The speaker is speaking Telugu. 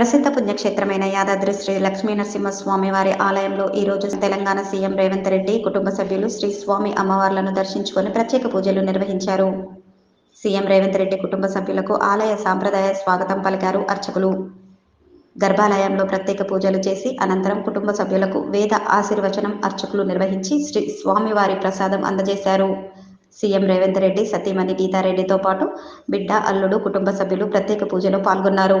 ప్రసిద్ధ పుణ్యక్షేత్రమైన యాదాద్రి శ్రీ లక్ష్మీ నరసింహస్వామి వారి ఆలయంలో ఈ రోజు తెలంగాణ సీఎం రేవంత్ రెడ్డి కుటుంబ సభ్యులు శ్రీ స్వామి అమ్మవార్లను దర్శించుకొని ప్రత్యేక పూజలు నిర్వహించారు. సీఎం రేవంత్ రెడ్డి కుటుంబ సభ్యులకు ఆలయ సాంప్రదాయ స్వాగతం పలికారు అర్చకులు. గర్భాలయంలో ప్రత్యేక పూజలు చేసి అనంతరం కుటుంబ సభ్యులకు వేద ఆశీర్వచనం అర్చకులు నిర్వహించి శ్రీ స్వామివారి ప్రసాదం అందజేశారు. సీఎం రేవంత్ రెడ్డి సతీమణి గీతారెడ్డితో పాటు బిడ్డ అల్లుడు కుటుంబ సభ్యులు ప్రత్యేక పూజలో పాల్గొన్నారు.